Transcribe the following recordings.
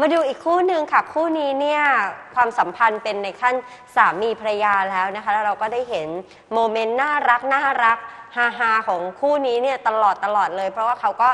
มาดูอีกคู่หนึ่งค่ะ คู่นี้เนี่ยความสัมพันธ์เป็นในขั้นสามีภรรยาแล้วนะคะแล้วเราก็ได้เห็นโมเมนต์น่ารักน่ารัก ฮาฮาๆของคู่นี้เนี่ยตลอดตลอดเลย เพราะว่าเขาก็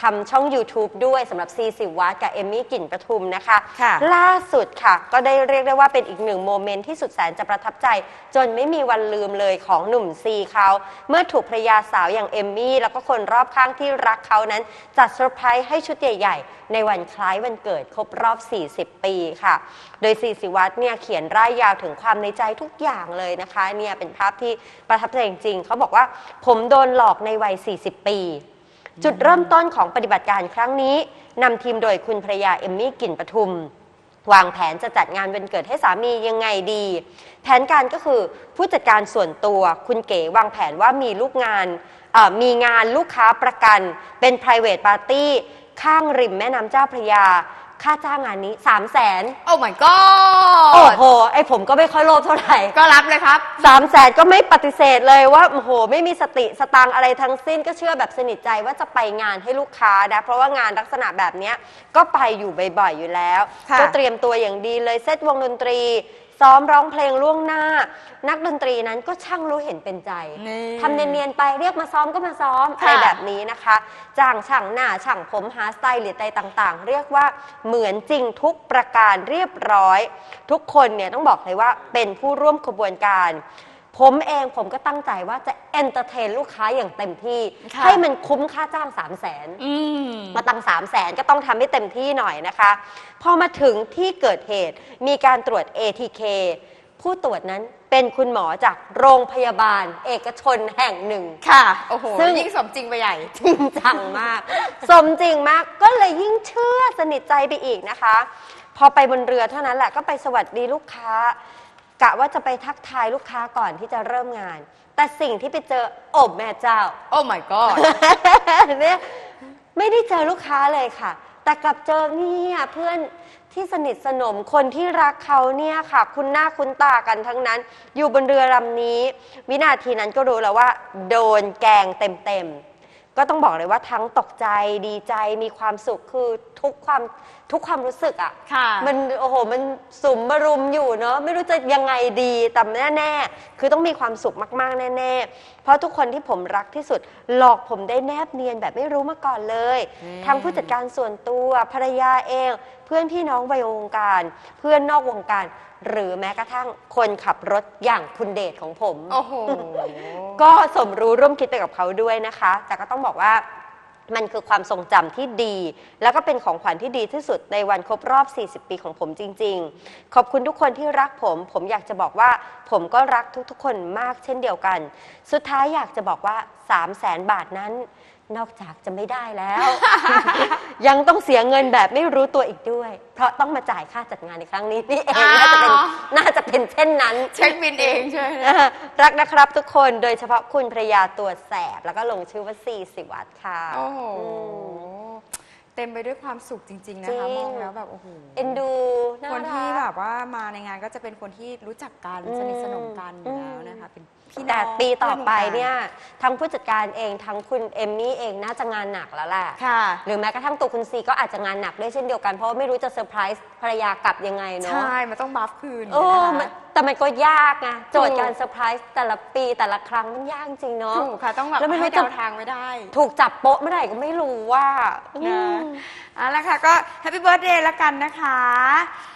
ทำช่อง YouTube ด้วยสำหรับ40วัตกับเอมมี่กลิ่นประทุมนะคะ ค่ะ ล่าสุดค่ะ ก็ได้เรียกได้ว่าเป็นอีกหนึ่งโมเมนต์ที่สุดแสนจะประทับใจ จนไม่มีวันลืมเลยของหนุ่มซีเขาเมื่อถูกภรรยาสาวอย่างเอมมี่แล้วก็คนรอบข้างที่รักเขานั้น จัดเซอร์ไพรส์ให้ชุดใหญ่ๆ ในวันคล้ายวันเกิดครบรอบ 40 ปีค่ะ โดยซีสิวัตรเนี่ยเขียนร่ายยาวถึงความในใจทุกอย่างเลยนะคะเนี่ยเป็นภาพที่ประทับใจจริงๆเขาบอกว่าผมโดนหลอกในวัย 40 ปี จุดเริ่มต้นของปฏิบัติการครั้งนี้นำทีมโดยคุณภรยาเอมมี่กลิ่นปทุม วางแผนจะจัดงานวันเกิดให้สามียังไงดี แผนการก็คือผู้จัดการส่วนตัวคุณเก๋วางแผนว่ามีลูกงานมีงานลูกค้าประกัน เป็น private party ข้างริมแม่น้ำเจ้าพระยา ค่าจ้างงานนี้3 0 0แสนโอ้ my โอ้ god โห ไอผมก็ไม่ค่อยโลภเท่าไหร่ก็รับเลยครับ สามแสนก็ไม่ปฏิเสธเลยว่าโอ้โห ไม่มีสติสตางค์อะไรทั้งสิ้นก็เชื่อแบบสนิทใจว่าจะไปงานให้ลูกค้านะ เพราะว่างานลักษณะแบบเนี้ยก็ไปอยู่บ่อยๆอยู่แล้ว ค่ะ ก็เตรียมตัวอย่างดีเลยเซตวงดนตรี ซ้อมร้องเพลงล่วงหน้า นักดนตรีนั้นก็ช่างรู้เห็นเป็นใจนี่ทำเนียนๆไปเรียกมาซ้อมก็มาซ้อมอะไรค่ะ แบบนี้นะคะจ้างช่างหน้าช่างผมหาสไตล์หรืออะไรต่างๆ เรียกว่าเหมือนจริงทุกประการเรียบร้อย ทุกคนเนี่ยต้องบอกเลยว่าเป็นผู้ร่วมขบวนการ ผมเองผมก็ตั้งใจว่าจะเอนเตอร์เทนลูกค้าอย่างเต็มที่ ค่ะ ให้มันคุ้มค่าจ้าง 3 0 0แสนอืม มาตั้ง3 0 0แสนก็ต้องทำให้เต็มที่หน่อยนะคะ พอมาถึงที่เกิดเหตุมีการตรวจ ATK ผู้ตรวจนั้นเป็นคุณหมอจากโรงพยาบาล เอกชนแห่งหนึ่ง ค่ะ โอ้โห ซึ่ง ยิ่งสมจริงไปใหญ่ จริงจังมาก สมจริงมากก็เลยยิ่งเชื่อสนิทใจไปอีกนะคะ พอไปบนเรือเท่านั้นแหละก็ไปสวัสดีลูกค้า กะว่าจะไปทักทายลูกค้าก่อนที่จะเริ่มงาน แต่สิ่งที่ไปเจอโอบแม่เจ้า โอ้ my god เนี่ยไม่ได้เจอลูกค้าเลยค่ะ แต่กลับเจอเนี่ยเพื่อนที่สนิทสนมคนที่รักเขาเนี่ยค่ะ คุณหน้าคุณตากันทั้งนั้น อยู่บนเรือลำนี้ วินาทีนั้นก็รู้แล้วว่า โดนแกงเต็มๆ ก็ต้องบอกเลยว่าทั้งตกใจดีใจมีความสุขคือทุกความทุกความรู้สึกอะค่ะ มันโอ้โหมันสุมมารุมอยู่เนอะไม่รู้จะยังไงดีแต่แน่ๆคือต้องมีความสุขมาก ๆ แน่ ๆ เพราะทุกคนที่ผมรักที่สุด หลอกผมได้แนบเนียนแบบไม่รู้มาก่อนเลยอืมทั้งผู้จัดการส่วนตัวภรรยาเอง เพื่อนพี่น้องวัยวงการ เพื่อนนอกวงการหรือแม้กระทั่งคนขับรถอย่างคุณเดชของผม โอ้โห ก็สมรู้ร่วมคิดไปกับเขาด้วยนะคะ แต่ก็ต้องบอกว่ามันคือความทรงจำที่ดี แล้วก็เป็นของขวัญที่ดีที่สุดในวันครบรอบ 40 ปีของผมจริง ๆ ขอบคุณทุกคนที่รักผม ผมอยากจะบอกว่า ผมก็รักทุกๆ คนมากเช่นเดียวกัน สุดท้ายอยากจะบอกว่า 3 0 0แสนบาทนั้นนอกจากจะไม่ได้แล้ว ยังต้องเสียเงินแบบไม่รู้ตัวอีกด้วย เพราะต้องมาจ่ายค่าจัดงานในครั้งนี้นี่เอง น่าจะเป็นอ้าวน่าจะเป็นเช่นนั้น เช็คบินเองใช่ไหมอ่ารักนะครับทุกคนโดยเฉพาะคุณภรรยาตัวแสบ แล้วก็ลงชื่อว่าซีสิวัตรค่ะโอ้โห อืม เต็มไปด้วยความสุขจริง ๆ นะจริคะงมองแล้วแบบ โอ้โห เอ็นดูาคนที่รัก แบบว่ามาในงานก็จะเป็นคนที่รู้จักกันอืม สนิทสนมกันอยู่แล้วอืมนะคะเป็นพี่น้องแต่ปีต่อไปพื่วงการเนี่ยทั้งผู้จัดการเองทั้งคุณเอมมี่เองน่าจะงานหนักแล้วแหละ ค่ะ หรือแม้กระทั่งตัวคุณซีก็อาจจะงานหนักด้วยเช่นเดียวกัน เพราะว่าไม่รู้จะเซอร์ไพรส์ภรรยากลับยังไงเนาะใช่ มันต้องบัฟคืนโอ้นะคะมันแต่มันก็ยากไงโจทย์ถูกการเซอร์ไพรส์แต่ละปีแต่ละครั้งมันยากจริงเนาะ ถูกค่ะ ต้องแบบแล้วไม่รู้ให้จะ เดาทางไม่ได้ ถูกจับโป๊ะเมื่อไหร่ก็ไม่รู้ว่านะอืมเอาละค่ะ ก็แฮปปี้เบิร์ดเดย์แล้วกันนะคะ